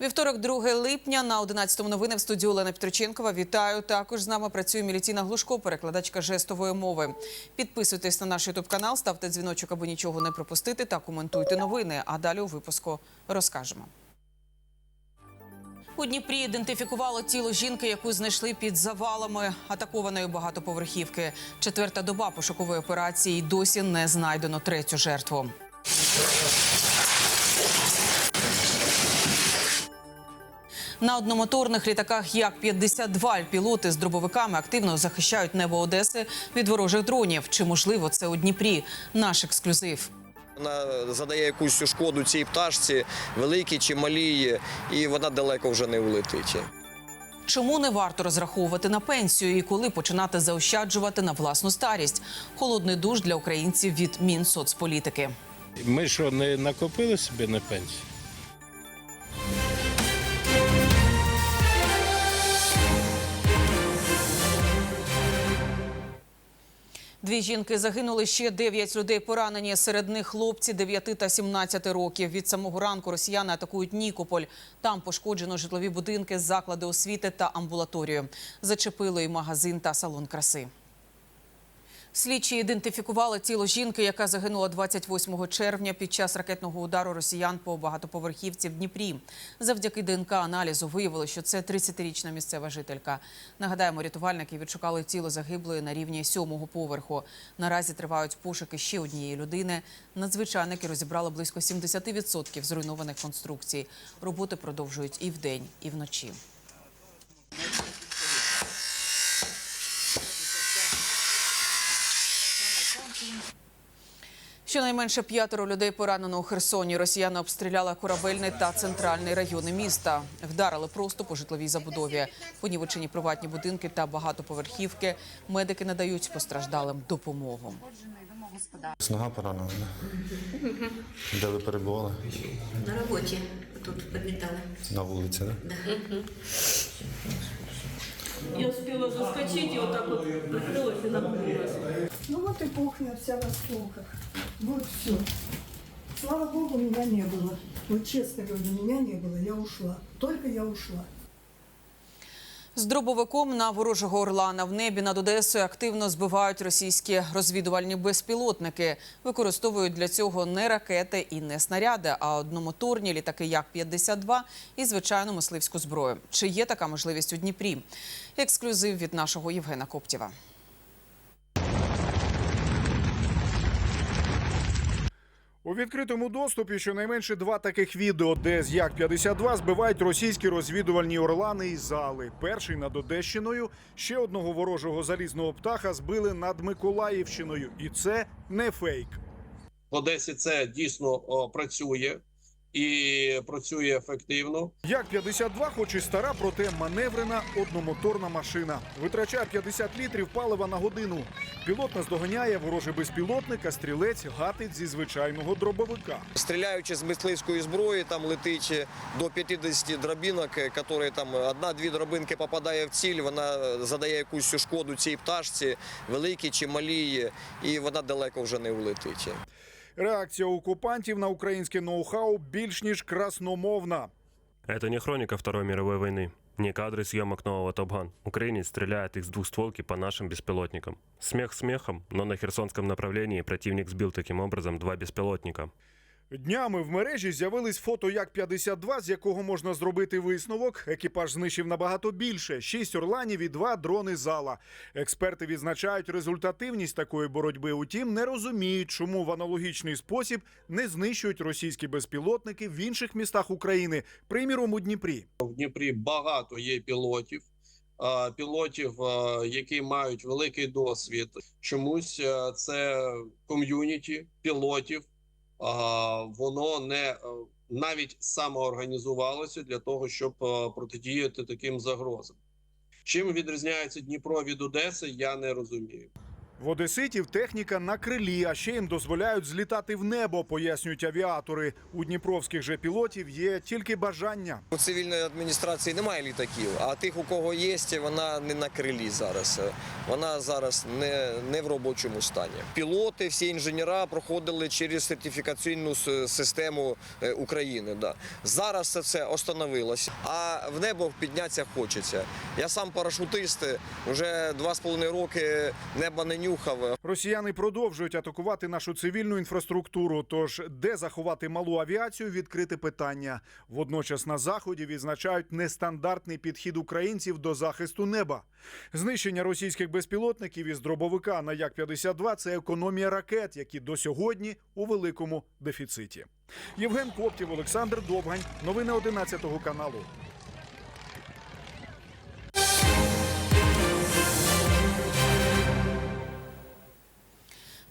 Вівторок, 2 липня на 11 новини в студії Олена Петроченкова. Вітаю. Також з нами працює Мілітіна Глушко, перекладачка жестової мови. Підписуйтесь на наш ютуб канал, ставте дзвіночок, аби нічого не пропустити, та коментуйте новини. А далі у випуску розкажемо. У Дніпрі ідентифікувало тіло жінки, яку знайшли під завалами атакованої багатоповерхівки. Четверта доба пошукової операції досі не знайдено третю жертву. На одномоторних літаках Як-52 пілоти з дробовиками активно захищають небо Одеси від ворожих дронів. Чи можливо це у Дніпрі? Наш ексклюзив. Вона задає якусь шкоду цій пташці, великій чи малій, і вона далеко вже не улетить. Чому не варто розраховувати на пенсію і коли починати заощаджувати на власну старість? Холодний душ для українців від Мінсоцполітики. Ми що, не накопили собі на пенсію? Дві жінки загинули, ще дев'ять людей поранені. Серед них хлопці 9 та 17 років. Від самого ранку росіяни атакують Нікополь. Там пошкоджено житлові будинки, заклади освіти та амбулаторію. Зачепили і магазин та салон краси. Слідчі ідентифікували тіло жінки, яка загинула 28 червня під час ракетного удару росіян по багатоповерхівці в Дніпрі. Завдяки ДНК-аналізу виявили, що це 30-річна місцева жителька. Нагадаємо, рятувальники відшукали тіло загиблої на рівні сьомого поверху. Наразі тривають пошуки ще однієї людини. Надзвичайники розібрали близько 70% зруйнованих конструкцій. Роботи продовжують і вдень, і вночі. Щонайменше п'ятеро людей поранено у Херсоні. Росіяни обстріляли корабельний та центральний райони міста. Вдарили просто по житловій забудові. Понівечені приватні будинки та багатоповерхівки. Медики надають постраждалим допомогу. Нога поранена. Де ви перебували? На роботі тут підмітали. На вулиці, так? Я успела заскочить и вот так вот прикрылась и нагнулась. Ну вот и кухня вся в осколках. Вот все. Слава Богу, меня не было. Вот честно говорю, меня не было, я ушла. Только я ушла. З дробовиком на ворожого орлана в небі над Одесою активно збивають російські розвідувальні безпілотники. Використовують для цього не ракети і не снаряди, а одномоторні літаки Як-52 і звичайну мисливську зброю. Чи є така можливість у Дніпрі? Ексклюзив від нашого Євгена Коптєва. У відкритому доступі щонайменше два таких відео, де з Як-52 збивають російські розвідувальні орлани і зали. Перший над Одещиною, ще одного ворожого залізного птаха збили над Миколаївщиною. І це не фейк. в Одесі це дійсно о, працює і працює ефективно. Як-52 хоч і стара, проте маневрена одномоторна машина. Витрачає 50 літрів палива на годину. Пілот наздоганяє ворожий безпілотник, а стрілець гатить зі звичайного дробовика. Стріляючи з мисливської зброї, там летить до 50 дробинок, які там одна-дві дробинки попадає в ціль, вона задає якусь шкоду цій пташці, великій чи малій, і вона далеко вже не улетить. Реакція окупантів на українське ноу-хау більш ніж красномовна. Это не хроника Второй мировой войны, не кадры съемок нового Топган. Украинец стреляет из двухстволки по нашим беспилотникам. Смех смехом, но на Херсонском направлении противник сбил таким образом два беспилотника. Днями в мережі з'явились фото Як-52, з якого можна зробити висновок. Екіпаж знищив набагато більше: шість орланів і два дрони зала. Експерти відзначають результативність такої боротьби. Утім, не розуміють, чому в аналогічний спосіб не знищують російські безпілотники в інших містах України, приміром у Дніпрі. В Дніпрі багато є пілотів, пілотів, які мають великий досвід. Чомусь це ком'юніті пілотів. Воно не навіть самоорганізувалося для того, щоб протидіяти таким загрозам. Чим відрізняється Дніпро від Одеси, я не розумію. В Одеситів техніка на крилі, а ще їм дозволяють злітати в небо, пояснюють авіатори. У дніпровських же пілотів є тільки бажання. У цивільної адміністрації немає літаків, а тих, у кого є, вона не на крилі зараз. Вона зараз не, не в робочому стані. Пілоти, всі інженера проходили через сертифікаційну систему е, України. Да. Зараз це все остановилось, а в небо піднятися хочеться. Я сам парашутист, вже два з половиною роки неба не нюхав. Росіяни продовжують атакувати нашу цивільну інфраструктуру. Тож де заховати малу авіацію, відкрите питання. Водночас на заході відзначають нестандартний підхід українців до захисту неба. Знищення російських безпілотників із дробовика на Як-52 – це економія ракет, які до сьогодні у великому дефіциті. Євген Коптів, Олександр Довгань. Новини 11 каналу.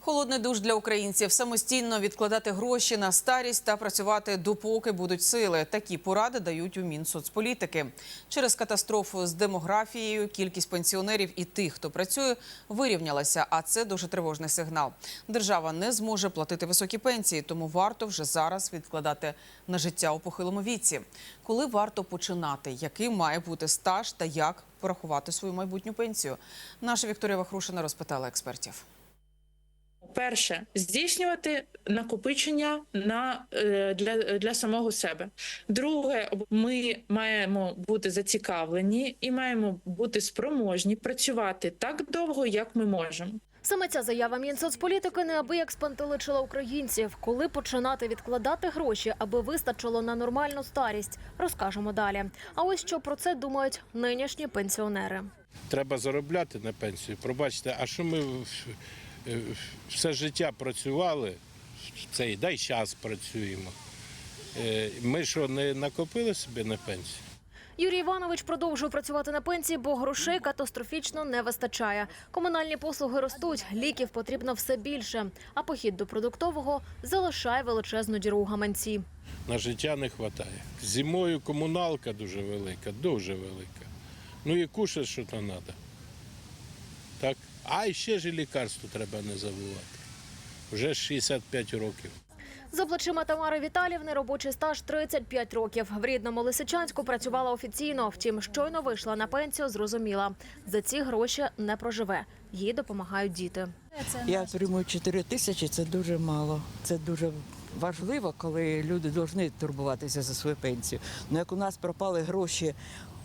Холодний душ для українців самостійно відкладати гроші на старість та працювати допоки будуть сили. Такі поради дають у Мінсоцполітики. Через катастрофу з демографією кількість пенсіонерів і тих, хто працює, вирівнялася. А це дуже тривожний сигнал. Держава не зможе платити високі пенсії, тому варто вже зараз відкладати на життя у похилому віці. Коли варто починати, який має бути стаж та як порахувати свою майбутню пенсію? Наша Вікторія Вахрушина розпитала експертів. Перше здійснювати накопичення на е, для, для самого себе. Друге, ми маємо бути зацікавлені і маємо бути спроможні працювати так довго, як ми можемо. Саме ця заява Мінсоцполітики неабияк спантеличила українців. Коли починати відкладати гроші, аби вистачило на нормальну старість, розкажемо далі. А ось що про це думають нинішні пенсіонери. Треба заробляти на пенсію. Пробачте, а що ми все життя працювали, цей дай час працюємо. Е, Ми що, не накопили собі на пенсію? Юрій Іванович продовжує працювати на пенсії, бо грошей катастрофічно не вистачає. Комунальні послуги ростуть, ліків потрібно все більше. А похід до продуктового залишає величезну діру у гаманці. На життя не вистачає. Зимою комуналка дуже велика, дуже велика. Ну і кушати що то треба. А ще ж і лікарство треба не забувати. Вже 65 років. За плечима Тамари Віталівни робочий стаж 35 років. В рідному Лисичанську працювала офіційно. Втім, щойно вийшла на пенсію, зрозуміла. За ці гроші не проживе. Їй допомагають діти. Я отримую 4 тисячі, це дуже мало. Це дуже важливо, коли люди повинні турбуватися за свою пенсію. Ну як у нас пропали гроші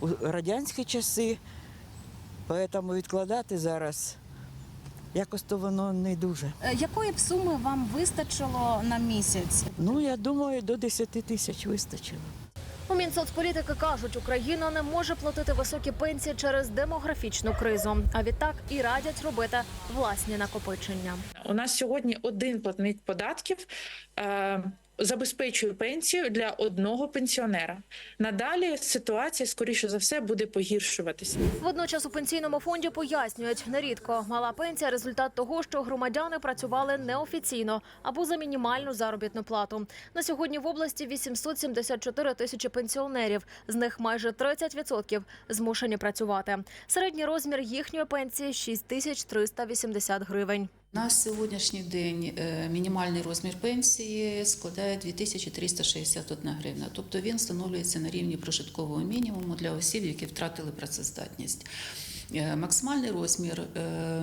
у радянські часи, тому відкладати зараз якось то воно не дуже. Якої б суми вам вистачило на місяць? Ну я думаю, до 10 тисяч вистачило. У Мінсоцполітики кажуть, Україна не може платити високі пенсії через демографічну кризу. А відтак і радять робити власні накопичення. У нас сьогодні один платник податків е, забезпечує пенсію для одного пенсіонера. Надалі ситуація, скоріше за все, буде погіршуватися. Водночас у пенсійному фонді пояснюють, нерідко мала пенсія результат того, що громадяни працювали неофіційно або за мінімальну заробітну плату. На сьогодні в області 874 тисячі пенсіонерів, з них майже 30% змушені працювати. Середній розмір їхньої пенсії 6380 гривень. На сьогоднішній день е, мінімальний розмір пенсії складає 2361 гривна. Тобто він встановлюється на рівні прожиткового мінімуму для осіб, які втратили працездатність. Е, Максимальний розмір е,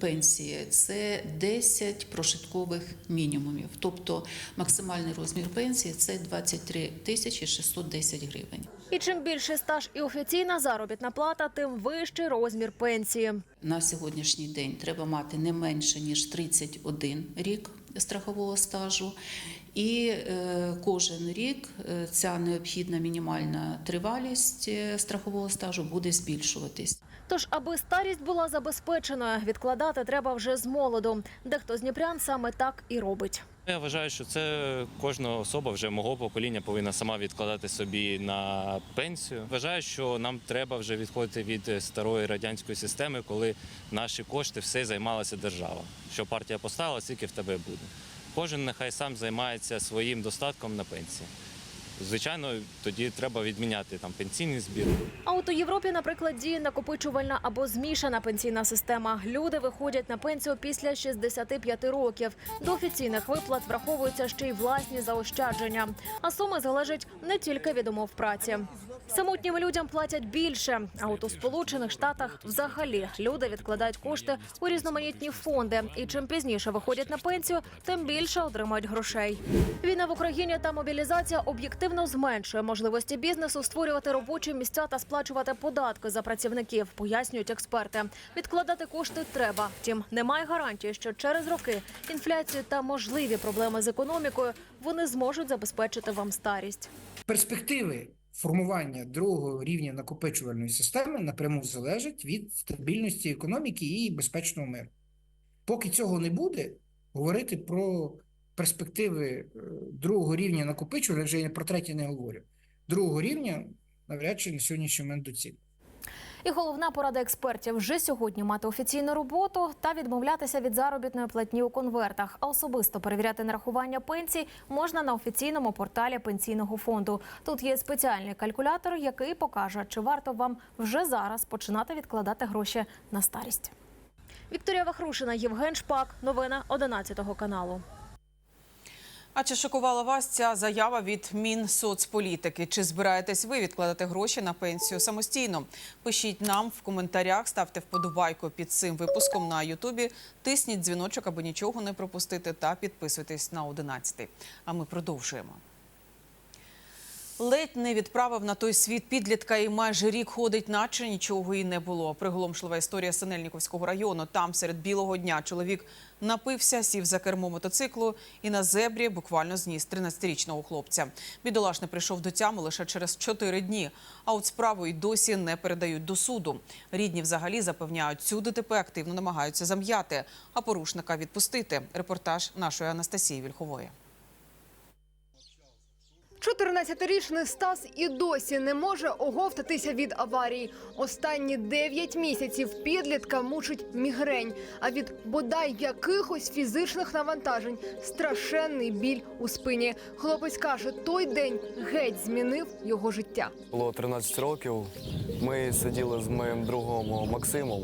пенсії це 10 прожиткових мінімумів. Тобто максимальний розмір пенсії це 23 тисячі 610 гривень. І чим більший стаж і офіційна заробітна плата, тим вищий розмір пенсії. На сьогоднішній день треба мати не менше ніж 31 рік страхового стажу, і е, кожен рік е, ця необхідна мінімальна тривалість е, страхового стажу буде збільшуватись. Тож, аби старість була забезпеченою, відкладати треба вже з молоду. Дехто з дніпрян саме так і робить. Я вважаю, що це кожна особа вже мого покоління повинна сама відкладати собі на пенсію. Вважаю, що нам треба вже відходити від старої радянської системи, коли наші кошти все займалася держава. Що партія поставила, скільки в тебе буде. Кожен нехай сам займається своїм достатком на пенсії. звичайно, тоді треба відміняти там пенсійний збір. А от у Європі, наприклад, діє накопичувальна або змішана пенсійна система. Люди виходять на пенсію після 65 років. До офіційних виплат враховуються ще й власні заощадження. А суми залежать не тільки від умов праці. Самотнім людям платять більше. А от у Сполучених Штатах взагалі люди відкладають кошти у різноманітні фонди. І чим пізніше виходять на пенсію, тим більше отримають грошей. Війна в Україні та мобілізація об'єктивно зменшує можливості бізнесу створювати робочі місця та сплачувати податки за працівників, пояснюють експерти. Відкладати кошти треба. Втім, немає гарантії, що через роки інфляцію та можливі проблеми з економікою вони зможуть забезпечити вам старість. перспективи формування другого рівня накопичувальної системи напряму залежить від стабільності економіки і безпечного миру. Поки цього не буде, говорити про перспективи е, другого рівня накопичувальної, вже я про третє не говорю. Другого рівня навряд чи на сьогоднішній момент доцільно. І головна порада експертів вже сьогодні мати офіційну роботу та відмовлятися від заробітної платні у конвертах. А особисто перевіряти нарахування пенсій можна на офіційному порталі пенсійного фонду. Тут є спеціальний калькулятор, який покаже, чи варто вам вже зараз починати відкладати гроші на старість. Вікторія Вахрушина, Євген Шпак. Новини 11 каналу. А чи шокувала вас ця заява від Мінсоцполітики? Чи збираєтесь ви відкладати гроші на пенсію самостійно? Пишіть нам в коментарях, ставте вподобайку під цим випуском на Ютубі, тисніть дзвіночок, аби нічого не пропустити, та підписуйтесь на 11. А ми продовжуємо. Ледь не відправив на той світ підлітка і майже рік ходить, наче нічого і не було. Приголомшлива історія Синельниковського району. Там серед білого дня чоловік напився, сів за кермо мотоциклу і на зебрі буквально зніс 13-річного хлопця. Бідолаш прийшов до тями лише через 4 дні. А от справу й досі не передають до суду. Рідні взагалі запевняють, цю ДТП активно намагаються зам'яти, а порушника відпустити. Репортаж нашої Анастасії Вільхової. 14-річний Стас і досі не може оговтатися від аварії. Останні 9 місяців підлітка мучить мігрень. А від бодай якихось фізичних навантажень страшенний біль у спині. Хлопець каже, той день геть змінив його життя. Було 13 років. Ми сиділи з моїм другом Максимом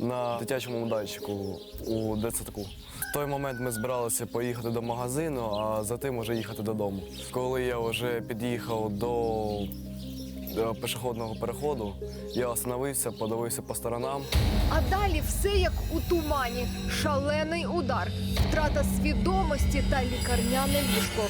на дитячому майданчику у дитсадку. Той момент ми збиралися поїхати до магазину, а за тим вже їхати додому. Коли я вже під'їхав до пішохідного переходу, я остановився, подивився по сторонам. А далі все як у тумані: шалений удар, втрата свідомості та лікарняне ліжко.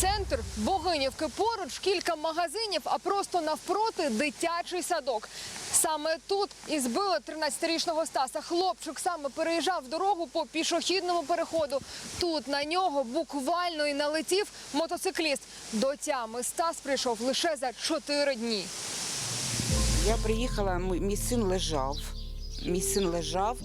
Центр Богинівки поруч кілька магазинів, а просто навпроти дитячий садок. Саме тут і збили 13-річного Стаса. Хлопчик саме переїжджав дорогу по пішохідному переходу. Тут на нього буквально і налетів мотоцикліст. До тями Стас прийшов лише за 4 дні. Я приїхала, мій син лежав. Мій син лежав.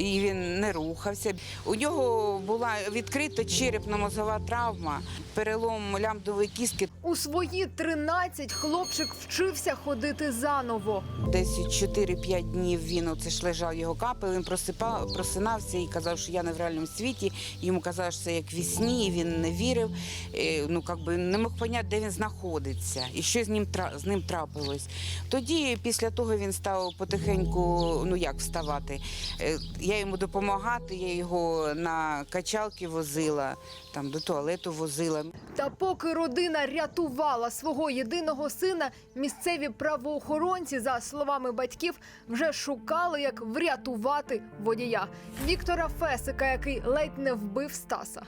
І він не рухався. У нього була відкрита черепно-мозова травма, перелом лямбдової кістки. У свої 13 хлопчик вчився ходити заново. Десь 4-5 днів він оце ж лежав його капи. Він просипав, просинався і казав, що я не в реальному світі. Йому казали, що це як в сні, і він не вірив. Е, Ну, как би не мог поняти, де він знаходиться і що з ним з ним трапилось. Тоді, після того, він став потихеньку, ну як вставати. Е, Я йому допомагати, я його на качалки возила, там до туалету возила. Та поки родина рятувала свого єдиного сина, місцеві правоохоронці, за словами батьків, вже шукали, як врятувати водія Віктора Фесика, який ледь не вбив Стаса.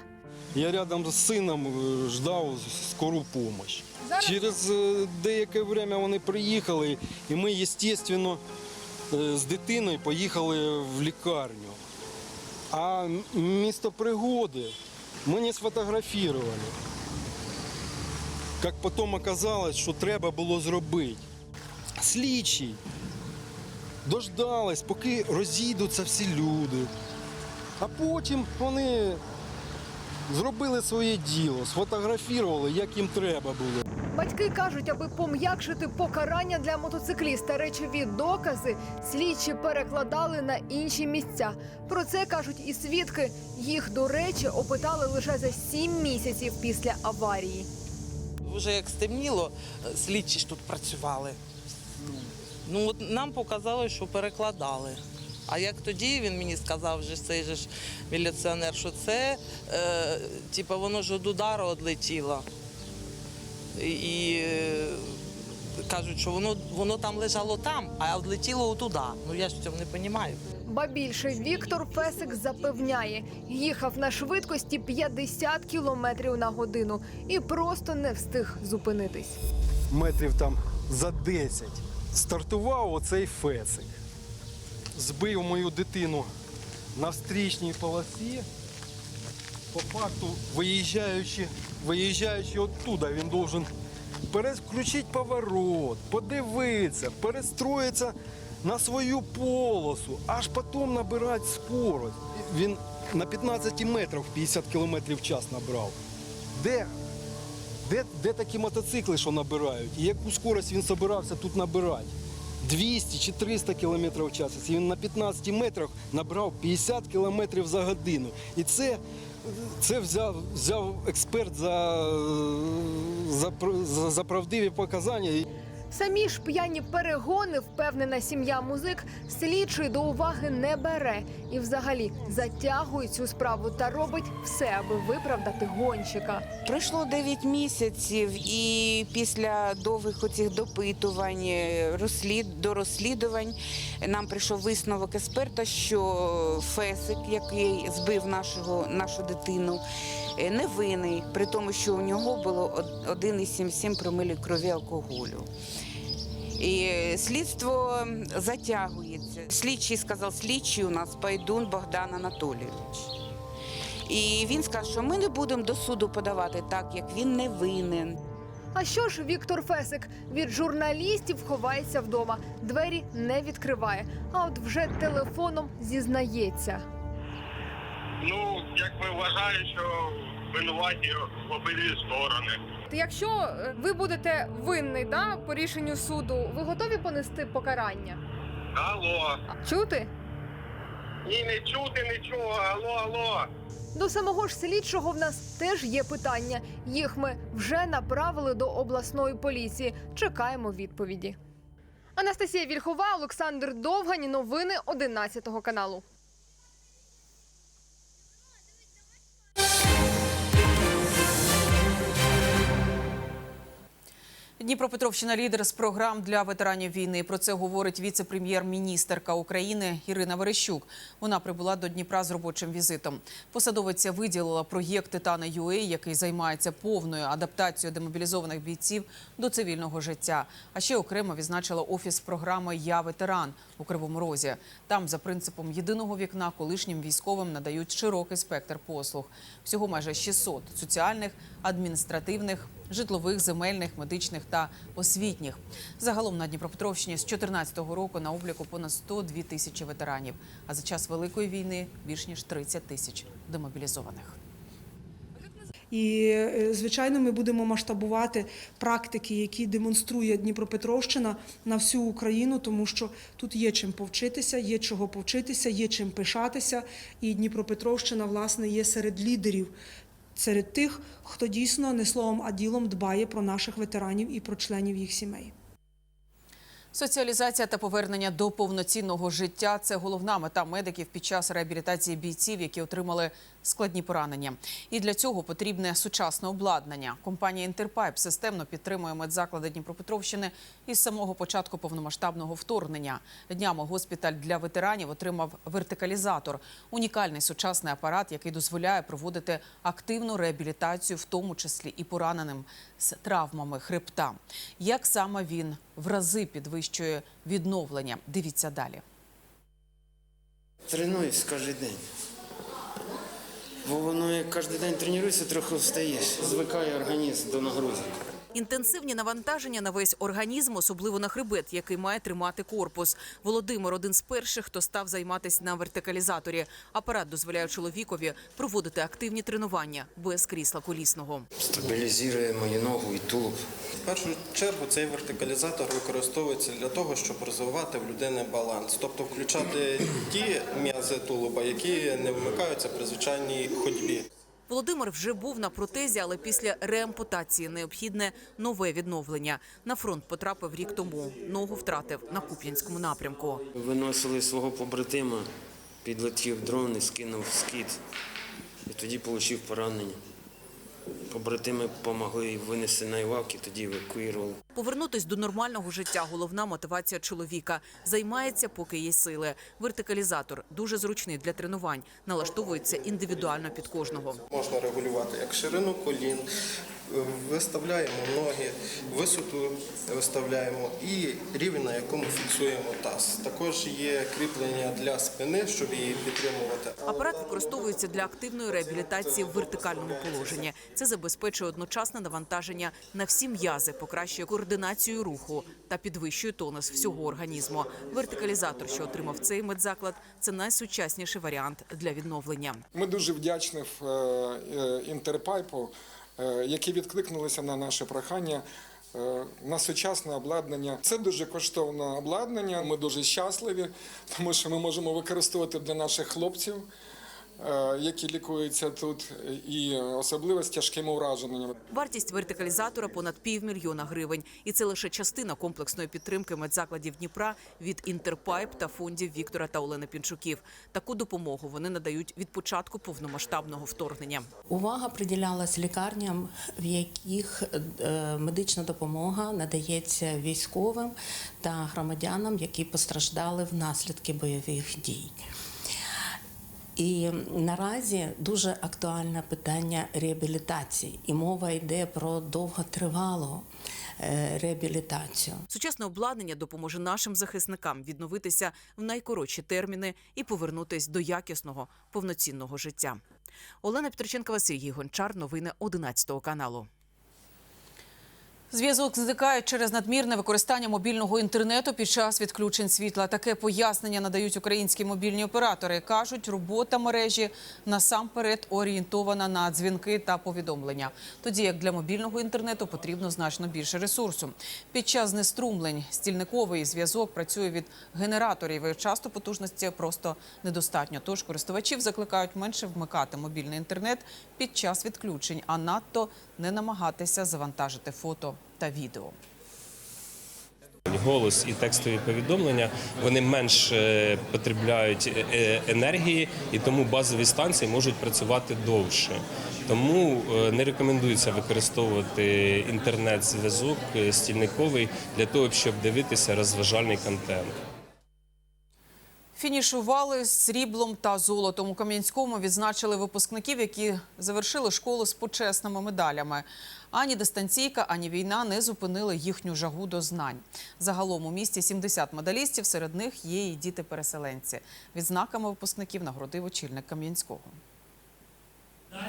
Я рядом з сином е, ждав скору допомогу. Зараз- Через е, деяке время вони приїхали, і ми, звісно, е, з дитиною поїхали в лікарню. А місто пригоди ми не сфотографировали. Як потім оказалось, що треба було зробити. Слідчі дождались, поки розійдуться всі люди. А потім вони зробили своє діло, сфотографували, як їм треба було. Батьки кажуть, аби пом'якшити покарання для мотоцикліста, речові докази слідчі перекладали на інші місця. Про це кажуть і свідки. Їх, до речі, опитали лише за сім місяців після аварії. Вже як стемніло, слідчі ж тут працювали. Ну от нам показали, що перекладали. А як тоді він мені сказав, вже цей же ж міліціонер, що це, е, типу, воно ж від удару відлетіло. І, е, кажуть, що воно, воно там лежало там, а відлетіло туди. Ну я ж цього не розумію. Ба більше Віктор Фесик запевняє, їхав на швидкості 50 кілометрів на годину і просто не встиг зупинитись. Метрів там за 10 стартував оцей фесик. Збив мою дитину на встрічній полосі. По факту, виїжджаючи, виїжджаючи оттуда, він должен переключити поворот, подивитися, перестроїтися на свою полосу, аж потім набирати скорость. Він на 15 метрах 50 км в час набрав. Де? Де, де такі мотоцикли, що набирають? І яку скорость він збирався тут набирати? 200 чи 300 км в час. І він на 15 метрах набрав 50 км за годину. І це, це взяв, взяв експерт за, за, за, за правдиві показання. Самі ж п'яні перегони, впевнена сім'я музик, слідчий до уваги не бере і взагалі затягує цю справу та робить все, аби виправдати гонщика. Пройшло 9 місяців, і після довгих оцих допитувань, розслід, до розслідувань нам прийшов висновок експерта, що Фесик, який збив нашого, нашу дитину, е, невинний, при тому, що у нього було од- 1,77 промилі крові алкоголю. І слідство затягується. Слідчий сказав, слідчий у нас Пайдун Богдан Анатолійович. І він сказав, що ми не будемо до суду подавати так, як він не винен. А що ж Віктор Фесик від журналістів ховається вдома, двері не відкриває, а от вже телефоном зізнається. Ну, якби вважаю, що винуваті в обидві сторони. Якщо е, ви будете винний да, по рішенню суду, ви готові понести покарання? Алло. Чути? Ні, не чути нічого. Алло, алло. До самого ж слідчого в нас теж є питання. Їх ми вже направили до обласної поліції. Чекаємо відповіді. Анастасія Вільхова, Олександр Довгань. Новини 11 каналу. Дніпропетровщина лідер з програм для ветеранів війни. Про це говорить віце-прем'єр-міністерка України Ірина Верещук. Вона прибула до Дніпра з робочим візитом. Посадовиця виділила проєкт Титана ЮЕ, який займається повною адаптацією демобілізованих бійців до цивільного життя. А ще окремо відзначила офіс програми Я ветеран у Кривому Розі. Там за принципом єдиного вікна колишнім військовим надають широкий спектр послуг. Всього майже 600 соціальних, адміністративних, житлових, земельних, медичних та освітніх. Загалом на Дніпропетровщині з 2014 року на обліку понад 102 тисячі ветеранів. А за час великої війни більш ніж 30 тисяч демобілізованих. І е, звичайно, ми будемо масштабувати практики, які демонструє Дніпропетровщина на всю Україну, тому що тут є чим повчитися, є чого повчитися, є чим пишатися. І Дніпропетровщина, власне, є серед лідерів. Серед тих, хто дійсно не словом, а ділом дбає про наших ветеранів і про членів їх сімей. Соціалізація та повернення до повноцінного життя це головна мета медиків під час реабілітації бійців, які отримали складні поранення. І для цього потрібне сучасне обладнання. Компанія Інтерпайп системно підтримує медзаклади Дніпропетровщини із самого початку повномасштабного вторгнення. Днями госпіталь для ветеранів отримав вертикалізатор унікальний сучасний апарат, який дозволяє проводити активну реабілітацію, в тому числі і пораненим з травмами хребта. Як саме він в рази підвищує відновлення? Дивіться далі. Тренуюсь кожен день. Бо воно як кожен день тренуєшся, трохи встаєш. Звикає організм до нагрузок. Інтенсивні навантаження на весь організм, особливо на хребет, який має тримати корпус. Володимир один з перших, хто став займатися на вертикалізаторі. Апарат дозволяє чоловікові проводити активні тренування без крісла колісного. Стабілізує мою ногу і тулуб. В першу чергу цей вертикалізатор використовується для того, щоб розвивати в людини баланс, тобто включати ті м'язи тулуба, які не вмикаються при звичайній ходьбі. Володимир вже був на протезі, але після реампутації необхідне нове відновлення. На фронт потрапив рік тому. Ногу втратив на Куп'янському напрямку. Виносили свого побратима, підлетів дрон і скинув скид. І тоді отримав поранення. Побратими допомогли винести на Івак тоді евакуювали. Повернутись до нормального життя – головна мотивація чоловіка. Займається, поки є сили. Вертикалізатор дуже зручний для тренувань. Налаштовується індивідуально під кожного. Можна регулювати як ширину колін, виставляємо ноги, висоту виставляємо і рівень, на якому фіксуємо таз. Також є кріплення для спини, щоб її підтримувати. Апарат використовується для активної реабілітації в вертикальному положенні. Це забезпечує одночасне навантаження на всі м'язи, покращує координацію руху та підвищує тонус всього організму. Вертикалізатор, що отримав цей медзаклад, це найсучасніший варіант для відновлення. Ми дуже вдячні е, е, інтерпайпу, які відкликнулися на наше прохання. е, На сучасне обладнання це дуже коштовне обладнання. Ми дуже щасливі, тому що ми можемо використовувати для наших хлопців, е, які лікуються тут, і особливо з тяжкими ураженнями. Вартість вертикалізатора понад півмільйона гривень. І це лише частина комплексної підтримки медзакладів Дніпра від Інтерпайп та фондів Віктора та Олени Пінчуків. Таку допомогу вони надають від початку повномасштабного вторгнення. Увага приділялась лікарням, в яких е, медична допомога надається військовим та громадянам, які постраждали внаслідки бойових дій. І наразі дуже актуальне питання реабілітації, і мова йде про довготривалу е, реабілітацію. Сучасне обладнання допоможе нашим захисникам відновитися в найкоротші терміни і повернутись до якісного повноцінного життя. Олена Петриченкова, Сергій Гончар. Новини 11 каналу. Зв'язок зникає через надмірне використання мобільного інтернету під час відключень світла. Таке пояснення надають українські мобільні оператори. кажуть, робота мережі насамперед орієнтована на дзвінки та повідомлення. Тоді як для мобільного інтернету потрібно значно більше ресурсу. Під час знеструмлень стільниковий зв'язок працює від генераторів. і Часто потужності просто недостатньо. Тож користувачів закликають менше вмикати мобільний інтернет під час відключень, а надто не намагатися завантажити фото та відео. Голос і текстові повідомлення вони менш е, потребляють е, енергії, і тому базові станції можуть працювати довше. Тому е, не рекомендується використовувати інтернет-зв'язок е, стільниковий для того, щоб дивитися розважальний контент. Фінішували з сріблом та золотом. У Кам'янському відзначили випускників, які завершили школу з почесними медалями. Ані дистанційка, ані війна не зупинили їхню жагу до знань. Загалом у місті 70 медалістів, серед них є і діти-переселенці. Відзнаками випускників нагородив очільник Кам'янського.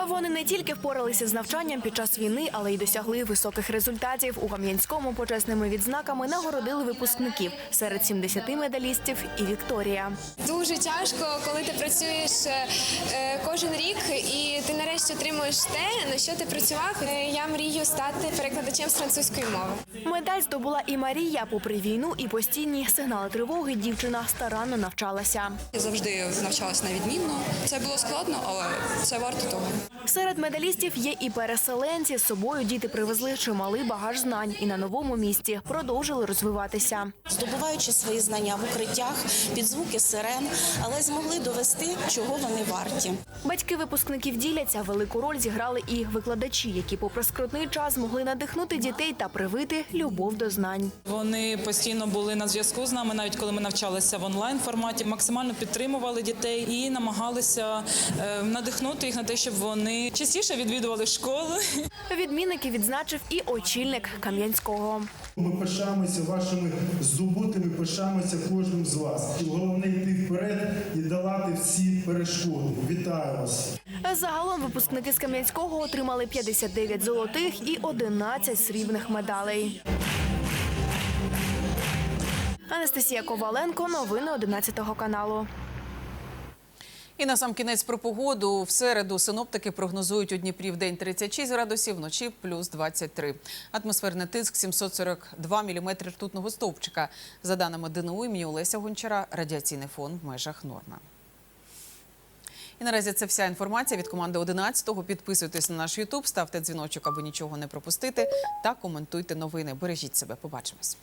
Вони не тільки впоралися з навчанням під час війни, але й досягли високих результатів. У Кам'янському почесними відзнаками нагородили випускників серед 70 медалістів і Вікторія. Дуже тяжко, коли ти працюєш е, е, кожен рік і ти нарешті отримуєш те, на що ти працював. Е, Я мрію стати перекладачем з французької мови. Медаль здобула і Марія. Попри війну і постійні сигнали тривоги, дівчина старанно навчалася. Я завжди навчалася на відмінно. Це було складно, але це варто того. Серед медалістів є і переселенці. З собою діти привезли чималий багаж знань і на новому місці продовжили розвиватися. здобуваючи свої знання в укриттях під звуки сирен, але змогли довести, чого вони варті. Батьки випускників діляться. Велику роль зіграли і викладачі, які, попри скрутний час, змогли надихнути дітей та привити любов до знань. Вони постійно були на зв'язку з нами, навіть коли ми навчалися в онлайн форматі, максимально підтримували дітей і намагалися е, надихнути їх на те, щоб вони частіше відвідували школу. Відмінники відзначив і очільник Кам'янського. Ми пишаємося вашими здобутими, пишаємося кожним з вас. І головне йти вперед і долати всі перешкоди. Вітаю вас! Загалом випускники з Кам'янського отримали 59 золотих і 11 срібних медалей. Анастасія Коваленко, новини 11 каналу. І на сам кінець про погоду. В середу синоптики прогнозують у Дніпрі в день 36 градусів, вночі плюс 23. Атмосферний тиск 742 міліметри ртутного стовпчика. За даними ДНУ імені Олеся Гончара, радіаційний фон в межах норми. І наразі це вся інформація від команди 11-го. Підписуйтесь на наш Ютуб, ставте дзвіночок, аби нічого не пропустити, та коментуйте новини. Бережіть себе. Побачимось.